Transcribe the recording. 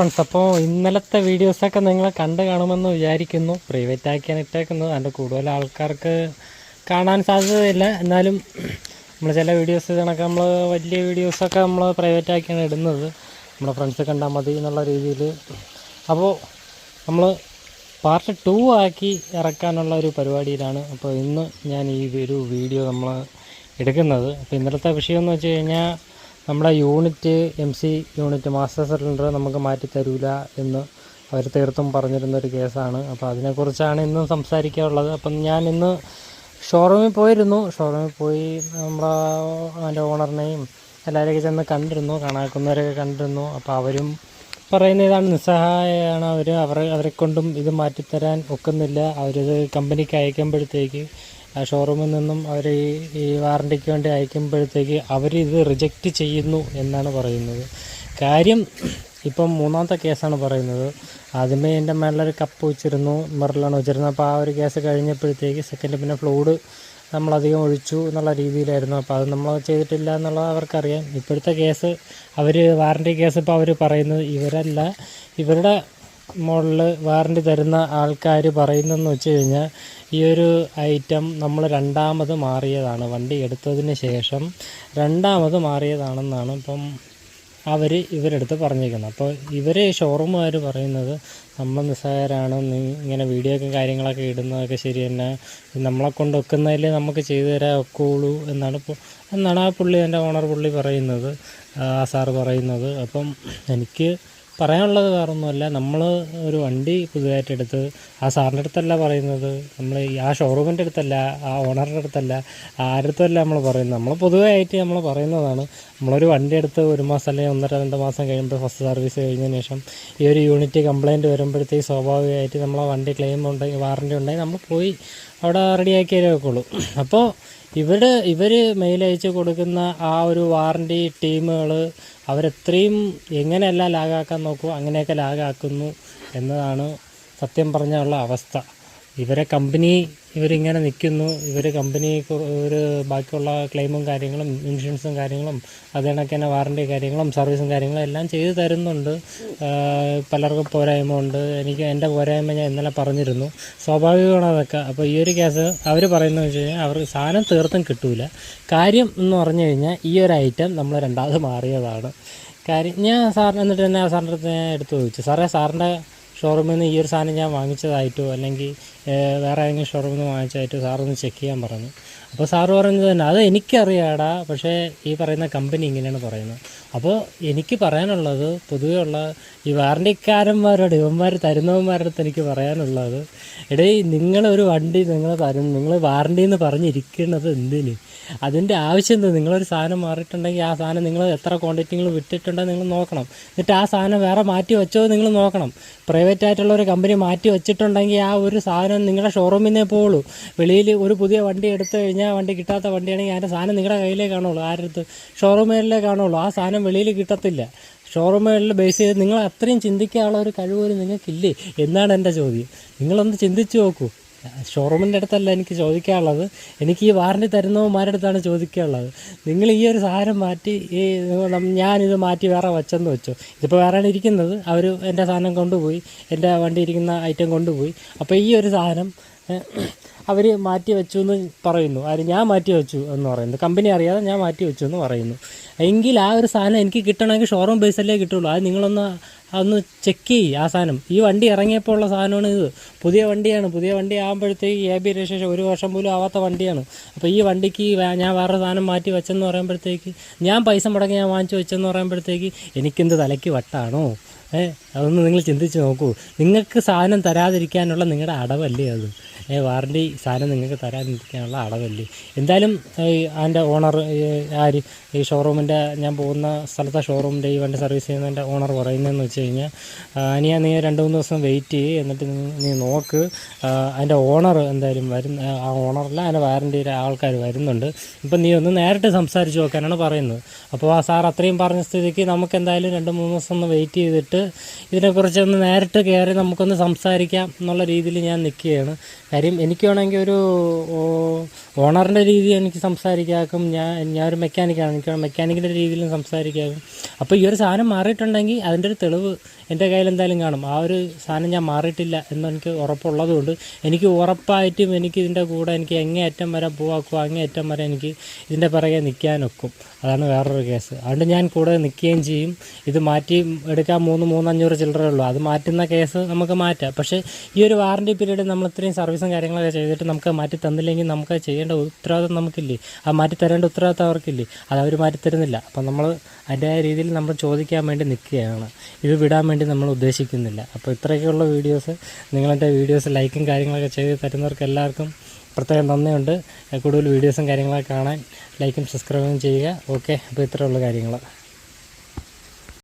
Friends അപ്പോൾ ഇന്നലത്തെ വീഡിയോസൊക്കെ നിങ്ങൾ കണ്ടു കാണുമെന്ന് വിചാരിക്കുന്നു. പ്രൈവറ്റ് ആക്കിയാണ് ഇട്ടേക്കുന്നത്. അതിന്റെ കൂടുതൽ ആൾക്കാർക്ക് കാണാൻ സാധ്യതയില്ല. എന്നാലും നമ്മൾ ചില വീഡിയോസ് കണക്കെ നമ്മൾ വലിയ വീഡിയോസൊക്കെ നമ്മൾ പ്രൈവറ്റ് ആക്കിയാണ് ഇടുന്നത്. നമ്മുടെ ഫ്രണ്ട്സ് കണ്ടാൽ മതി എന്നുള്ള രീതിയിൽ അപ്പോൾ നമ്മൾ പാർട്ട് ടു ആക്കി ഇറക്കാനുള്ള ഒരു പരിപാടിയിലാണ്. അപ്പോൾ ഇന്ന് ഞാൻ ഈ ഒരു വീഡിയോ നമ്മൾ എടുക്കുന്നത്. അപ്പോൾ ഇന്നലത്തെ വിഷയം എന്ന് വെച്ച് കഴിഞ്ഞാൽ നമ്മുടെ unit M C unit master cylinder നമുക്ക് മാറ്റി തരൂല എന്ന് അവർ തീർത്തും പറഞ്ഞിരുന്നൊരു കേസാണ്. അപ്പോൾ അതിനെക്കുറിച്ചാണ് ഇന്ന് സംസാരിക്കാനുള്ളത്. അപ്പം ഞാൻ ഇന്ന് ഷോറൂമിൽ പോയിരുന്നു. ഷോറൂമിൽ പോയി നമ്മുടെ അതിന്റെ ഓണറിനെയും എല്ലാവരെയൊക്കെ ചെന്ന് കണ്ടിരുന്നു. കാണാക്കുന്നവരൊക്കെ കണ്ടിരുന്നു. അപ്പോൾ അവരും പറയുന്ന ഇതാണ്. നിസ്സഹായമാണ് അവർ അവരെ കൊണ്ടും ഇത് മാറ്റിത്തരാൻ ഒക്കുന്നില്ല. അവരിത് കമ്പനിക്ക് അയക്കുമ്പോഴത്തേക്ക് ഷോറൂമിൽ നിന്നും അവർ ഈ വാറണ്ടിക്ക് വേണ്ടി അയക്കുമ്പോഴത്തേക്ക് അവരിത് റിജക്റ്റ് ചെയ്യുന്നു എന്നാണ് പറയുന്നത്. കാര്യം ഇപ്പം മൂന്നാമത്തെ കേസാണ് പറയുന്നത്. ആദ്യമേ എന്റെ മേളിലൊരു കപ്പ് വെച്ചിരുന്നു മിറലാണ് വെച്ചിരുന്നത്. അപ്പോൾ ആ ഒരു കേസ് കഴിഞ്ഞപ്പോഴത്തേക്ക് സെക്കൻഡ് പിന്നെ ഫ്ലൂഡ് നമ്മളധികം ഒഴിച്ചു എന്നുള്ള രീതിയിലായിരുന്നു. അപ്പോൾ അത് നമ്മൾ ചെയ്തിട്ടില്ല എന്നുള്ളത് അവർക്കറിയാം. ഇപ്പോഴത്തെ കേസ് അവർ വാറണ്ടി കേസ് ഇപ്പോൾ അവർ പറയുന്നത് ഇവരല്ല. ഇവരുടെ മുകളിൽ വാറണ്ടി തരുന്ന ആൾക്കാർ പറയുന്നതെന്ന് വെച്ച് കഴിഞ്ഞാൽ ഈ ഒരു ഐറ്റം നമ്മൾ രണ്ടാമത് മാറിയതാണ്. വണ്ടി എടുത്തതിന് ശേഷം രണ്ടാമത് മാറിയതാണെന്നാണ് ഇപ്പം അവർ ഇവരെടുത്ത് പറഞ്ഞിരിക്കുന്നത്. അപ്പോൾ ഇവർ ഷോറൂമുകാർ പറയുന്നത് നമ്മൾ നിസ്സാരമാണ് നീ ഇങ്ങനെ വീഡിയോ ഒക്കെ കാര്യങ്ങളൊക്കെ ഇടുന്നതൊക്കെ ശരി തന്നെ. നമ്മളെ കൊണ്ട് ഒക്കുന്നതിൽ നമുക്ക് ചെയ്തു തരാൻ ഒക്കുള്ളൂ എന്നാണ് എന്നാണ് ആ പുള്ളി എന്റെ ഓണർ പുള്ളി പറയുന്നത് ആ സാറ് പറയുന്നത്. അപ്പം എനിക്ക് പറയാനുള്ളത് വേറൊന്നുമല്ല. നമ്മൾ ഒരു വണ്ടി പുതുതായിട്ട് എടുത്ത് ആ സാറിന്റെ അടുത്തല്ല പറയുന്നത്. നമ്മൾ ആ ഷോറൂമിന്റെ അടുത്തല്ല ആ ഓണറിന്റെ അടുത്തല്ല ആരടുത്തല്ല നമ്മൾ പറയുന്നത്. നമ്മൾ പൊതുവായിട്ട് നമ്മൾ പറയുന്നതാണ് നമ്മളൊരു വണ്ടി എടുത്ത് ഒരു മാസം അല്ലെങ്കിൽ ഒന്നര രണ്ട് മാസം കഴിയുമ്പോൾ ഫസ്റ്റ് സർവീസ് കഴിഞ്ഞതിന് ശേഷം ഈ ഒരു യൂണിറ്റ് കംപ്ലയിന്റ് വരുമ്പോഴത്തേക്ക് സ്വാഭാവികമായിട്ട് നമ്മൾ വണ്ടി ക്ലെയിം ഉണ്ടെങ്കിൽ വാറണ്ടി ഉണ്ടെങ്കിൽ നമ്മൾ പോയി അവിടെ റെഡിയാക്കിയേ വെക്കുള്ളൂ. അപ്പോൾ ഇവിടെ ഇവർ മെയിലയച്ച് കൊടുക്കുന്ന ആ ഒരു വാറണ്ടി ടീമുകൾ അവരെത്രയും എങ്ങനെയല്ല ലാഗാക്കാൻ നോക്കുമോ അങ്ങനെയൊക്കെ ലാഗാക്കുന്നു എന്നതാണ് സത്യം പറഞ്ഞുള്ള അവസ്ഥ. ഇവരെ കമ്പനി ഇവരിങ്ങനെ നിൽക്കുന്നു ഇവർ കമ്പനി ഒരു ബാക്കിയുള്ള ക്ലെയിമും കാര്യങ്ങളും ഇൻഷുറൻസും കാര്യങ്ങളും അത് തന്നെ വാറണ്ടി കാര്യങ്ങളും സർവീസും കാര്യങ്ങളും എല്ലാം ചെയ്തു തരുന്നുണ്ട്. പലർക്കും പോരായ്മ ഉണ്ട്. എനിക്ക് എന്റെ പോരായ്മ ഞാൻ ഇന്നലെ പറഞ്ഞിരുന്നു. സ്വാഭാവികമാണ് അതൊക്കെ. അപ്പോൾ ഈ ഒരു കേസ് അവർ പറയുന്നത് വെച്ച് കഴിഞ്ഞാൽ അവർക്ക് സാധനം തീർത്തും കിട്ടൂല. കാര്യം എന്ന് പറഞ്ഞു കഴിഞ്ഞാൽ ഈ ഒരു ഐറ്റം നമ്മൾ രണ്ടാമത് മാറിയതാണ്. കാര്യം ഞാൻ സാറിന് എന്നിട്ട് തന്നെ സാറിന്റെ അടുത്ത് എടുത്ത് ചോദിച്ചു. സാറേ സാറിന്റെ ഷോറൂമിൽ നിന്ന് ഈ ഒരു സാധനം ഞാൻ വാങ്ങിച്ചതായിട്ടോ അല്ലെങ്കിൽ വേറെ ഏതെങ്കിലും ഷോറൂമിൽ നിന്ന് വാങ്ങിച്ചതായിട്ടോ സാറൊന്ന് ചെക്ക് ചെയ്യാൻ പറഞ്ഞു. അപ്പോൾ സാറ് പറഞ്ഞത് തന്നെ അത് എനിക്കറിയാടാ പക്ഷേ ഈ പറയുന്ന കമ്പനി ഇങ്ങനെയാണ് പറയുന്നത്. അപ്പോൾ എനിക്ക് പറയാനുള്ളത് പൊതുവേ ഉള്ള ഈ വാറണ്ടിക്കാരന്മാരോട് ഇവന്മാർ തരുന്നവന്മാരുടെ എനിക്ക് പറയാനുള്ളത് എടേ നിങ്ങളൊരു വണ്ടി നിങ്ങൾ തരും നിങ്ങൾ വാറണ്ടി എന്ന് പറഞ്ഞിരിക്കുന്നത് എന്തിന്? അതിന്റെ ആവശ്യം എന്താ? നിങ്ങളൊരു സാധനം മാറിയിട്ടുണ്ടെങ്കിൽ ആ സാധനം നിങ്ങൾ എത്ര ക്വാണ്ടിറ്റി നിങ്ങൾ വിട്ടിട്ടുണ്ടോ നിങ്ങൾ നോക്കണം. എന്നിട്ട് ആ സാധനം വേറെ മാറ്റി വെച്ചോ നിങ്ങൾ നോക്കണം. പ്രൈവറ്റ് ആയിട്ടുള്ള ഒരു കമ്പനി മാറ്റി വെച്ചിട്ടുണ്ടെങ്കിൽ ആ ഒരു സാധനം നിങ്ങളുടെ ഷോറൂമിൽ നിന്നേ പോകുള്ളൂ വെളിയിൽ ഒരു പുതിയ വണ്ടി എടുത്തു കഴിഞ്ഞാൽ വണ്ടി കിട്ടാത്ത വണ്ടിയാണെങ്കിൽ അതിന്റെ സാധനം നിങ്ങളുടെ കയ്യിലേ കാണുള്ളൂ. ആരുടെ അടുത്ത്? ഷോറൂമിലേ കാണുള്ളൂ. ആ സാധനം വെളിയിൽ കിട്ടത്തില്ല. ഷോറൂമുകളിൽ ബേസ് ചെയ്ത് നിങ്ങൾ അത്രയും ചിന്തിക്കാനുള്ള ഒരു കഴിവ് പോലും നിങ്ങൾക്കില്ലേ? എന്നാണ് എന്റെ ചോദ്യം. നിങ്ങളൊന്ന് ചിന്തിച്ചു നോക്കൂ. ഷോറൂമിന്റെ അടുത്തല്ല എനിക്ക് ചോദിക്കാനുള്ളത്. എനിക്ക് ഈ വാറണ്ടി തരുന്നവന്മാരുടെ അടുത്താണ് ചോദിക്കാനുള്ളത്. നിങ്ങൾ ഈ ഒരു സാധനം മാറ്റി ഈ ഞാനിത് മാറ്റി വേറെ വെച്ചെന്ന് വെച്ചു. ഇതിപ്പോൾ വേറെയാണ് ഇരിക്കുന്നത്. അവർ എന്റെ സാധനം കൊണ്ടുപോയി എന്റെ വണ്ടി ഇരിക്കുന്ന ഐറ്റം കൊണ്ടുപോയി. അപ്പോൾ ഈ ഒരു സാധനം അവർ മാറ്റി വെച്ചു എന്ന് പറയുന്നു. ആര്? ഞാൻ മാറ്റി വെച്ചു എന്ന് പറയുന്നു. കമ്പനി അറിയാതെ ഞാൻ മാറ്റി വെച്ചു എന്ന് പറയുന്നു. എങ്കിൽ ആ ഒരു സാധനം എനിക്ക് കിട്ടണമെങ്കിൽ ഷോറൂം ബേസല്ലേ കിട്ടുള്ളൂ. അത് നിങ്ങളൊന്ന് അതൊന്ന് ചെക്ക് ചെയ്യ് ആ സാധനം. ഈ വണ്ടി ഇറങ്ങിയപ്പോൾ ഉള്ള സാധനമാണ് ഇത്. പുതിയ വണ്ടിയാണ്. പുതിയ വണ്ടി ആകുമ്പോഴത്തേക്ക് എ ബി രജിസ്ട്രേഷൻ ഒരു വർഷം പോലും ആവാത്ത വണ്ടിയാണ്. അപ്പോൾ ഈ വണ്ടിക്ക് ഞാൻ വേറെ സാധനം മാറ്റി വെച്ചെന്ന് പറയുമ്പോഴത്തേക്ക് ഞാൻ പൈസ മുടങ്ങി ഞാൻ വാങ്ങിച്ചു വെച്ചെന്ന് പറയുമ്പോഴത്തേക്ക് എനിക്കെന്ത് തലയ്ക്ക് വട്ടാണോ? ഏ അതൊന്ന് നിങ്ങൾ ചിന്തിച്ച് നോക്കൂ. നിങ്ങൾക്ക് സാധനം തരാതിരിക്കാനുള്ള നിങ്ങളുടെ അടവല്ലേ അത്? ഏ വാറണ്ടി സാധനം നിങ്ങൾക്ക് തരാതിരിക്കാനുള്ള അടവല്ലേ? എന്തായാലും അതിന്റെ ഓണർ ആര് ഈ ഷോറൂമിന്റെ ഞാൻ പോകുന്ന സ്ഥലത്തെ ഷോറൂമിന്റെ ഈ വണ്ടി സർവീസ് ചെയ്യുന്നതിന്റെ ഓണർ പറയുന്നതെന്ന് വെച്ച് കഴിഞ്ഞാൽ ഇനി നീ രണ്ട് മൂന്ന് ദിവസം വെയിറ്റ് ചെയ്യ് എന്നിട്ട് നീ നോക്ക്. അതിന്റെ ഓണർ എന്തായാലും വരുന്ന ആ ഓണറിൽ അതിന്റെ വാറണ്ടിയുടെ ആൾക്കാർ വരുന്നുണ്ട്. ഇപ്പം നീ ഒന്ന് നേരിട്ട് സംസാരിച്ച് നോക്കാനാണ് പറയുന്നത്. അപ്പോൾ ആ സാർ അത്രയും പറഞ്ഞ സ്ഥിതിക്ക് നമുക്ക് എന്തായാലും രണ്ട് മൂന്ന് ദിവസം ഒന്ന് വെയിറ്റ് ചെയ്തിട്ട് ഇതിനെക്കുറിച്ച് ഒന്ന് നേരിട്ട് കയറി നമുക്കൊന്ന് സംസാരിക്കാം എന്നുള്ള രീതിയിൽ ഞാൻ നിൽക്കുകയാണ്. കാര്യം എനിക്ക് വേണമെങ്കിൽ ഒരു ഓണറിന്റെ രീതി എനിക്ക് സംസാരിക്കാക്കും. ഞാൻ ഞാൻ ഒരു മെക്കാനിക്കാണ്. എനിക്ക് മെക്കാനിക്കിന്റെ രീതിയിലും സംസാരിക്കാക്കും. അപ്പോൾ ഈ ഒരു സാധനം മാറിയിട്ടുണ്ടെങ്കിൽ അതിന്റെ ഒരു തെളിവ് എന്റെ കയ്യിൽ എന്തായാലും കാണും. ആ ഒരു സാധനം ഞാൻ മാറിയിട്ടില്ല എന്നെനിക്ക് ഉറപ്പുള്ളതുകൊണ്ട് എനിക്ക് ഉറപ്പായിട്ടും എനിക്ക് ഇതിന്റെ കൂടെ എനിക്ക് എങ്ങേ അറ്റം വരെ പോവാക്കുക അങ്ങേയറ്റം വരെ എനിക്ക് ഇതിന്റെ പിറകെ നിൽക്കാനൊക്കും അതാണ് വേറൊരു കേസ്. അതുകൊണ്ട് ഞാൻ കൂടെ നിൽക്കുകയും ചെയ്യും. ഇത് മാറ്റി എടുക്കാൻ മൂന്ന് മൂന്നഞ്ഞൂറ് ചില്ലറേ ഉള്ളൂ. അത് മാറ്റുന്ന കേസ് നമുക്ക് മാറ്റാം. പക്ഷേ ഈ ഒരു വാറണ്ടി പീരീഡ് നമ്മൾ ഇത്രയും സർവീസും കാര്യങ്ങളൊക്കെ ചെയ്തിട്ട് നമുക്ക് മാറ്റി തന്നില്ലെങ്കിൽ നമുക്ക് ചെയ്യേണ്ട ഉത്തരവാദിത്വം നമുക്കില്ലേ? ആ മാറ്റി തരേണ്ട ഉത്തരവാദിത്വം അവർക്കില്ലേ? അത് അവർ മാറ്റി തരുന്നില്ല. അപ്പം നമ്മൾ അതിന്റെ രീതിയിൽ നമ്മൾ ചോദിക്കാൻ വേണ്ടി നിൽക്കുകയാണ് ഇത് വിടാൻ വേണ്ടി നമ്മൾ ഉദ്ദേശിക്കുന്നില്ല. അപ്പോൾ ഇത്രയൊക്കെയുള്ള വീഡിയോസ് നിങ്ങളെന്റെ വീഡിയോസ് ലൈക്കും കാര്യങ്ങളൊക്കെ ചെയ്ത് തരുന്നവർക്ക് എല്ലാവർക്കും പ്രത്യേകം നന്ദിയുണ്ട്. കൂടുതൽ വീഡിയോസും കാര്യങ്ങളൊക്കെ കാണാൻ ലൈക്കും സബ്സ്ക്രൈബും ചെയ്യുക. ഓക്കെ അപ്പോൾ ഇത്രയുള്ള കാര്യങ്ങൾ.